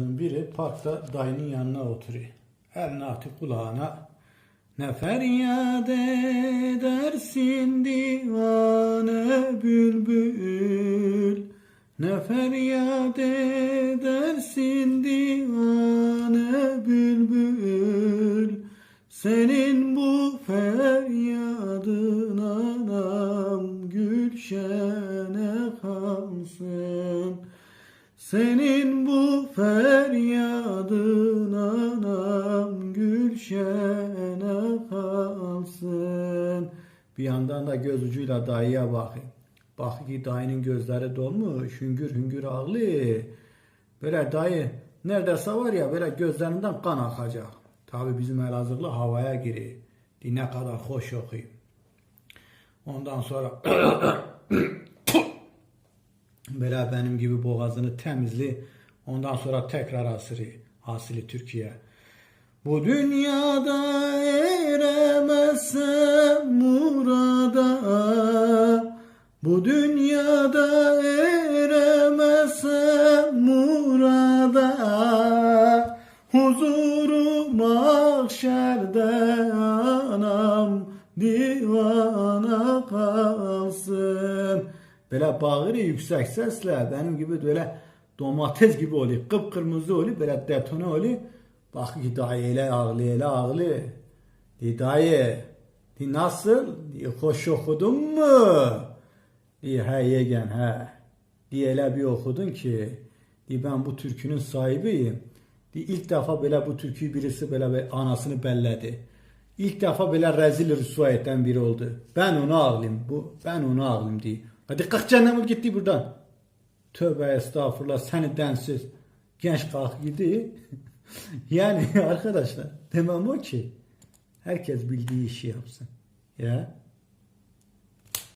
boğazın biri parkta dayının yanına oturuyor. Elini atıp kulağına ne feryat edersin divane bülbül. Ne feryat edersin divane bülbül. Senin bu feryadın anam gülşene kalsın senin bu feryadın anam gülşene kalsın. Bir yandan da göz ucuyla dayıya bakayım. Bak ki dayının gözleri dolmuş, hüngür hüngür ağlıyor. Böyle dayı neredeyse var ya böyle gözlerinden kan akacak. Tabi bizim Elazığlı havaya giriyor. Ne kadar hoş okuyayım. Ondan sonra Böyle benim gibi boğazını temizli. Ondan sonra tekrar asırı. Asili Türkiye. Bu dünyada eremezsem murada Bu dünyada eremezsem murada Huzuru mahşerde anam divana kalsın. Böyle bağırıyor yüksek sesle benim gibi böyle domates gibi oluyor. Kıpkırmızı oluyor böyle detone oluyor. Bak ki dayı ele ağlıyor ele ağlıyor. Di dayı di nasıl? Di hoş okudun mu? Di he yegen he. Di ele bir okudun ki di ben bu türkünün sahibiyim. Di ilk defa böyle bu türküyü birisi böyle anasını belledi. İlk defa böyle rezil rüsva eden biri oldu. Ben onu ağlayayım. Bu, ben onu ağlayayım diye. Hadi kalk cehenneme gitti buradan. Tövbe estağfurullah seni densiz. Genç kalk gidi. yani arkadaşlar demem o ki herkes bildiği işi yapsın. Ya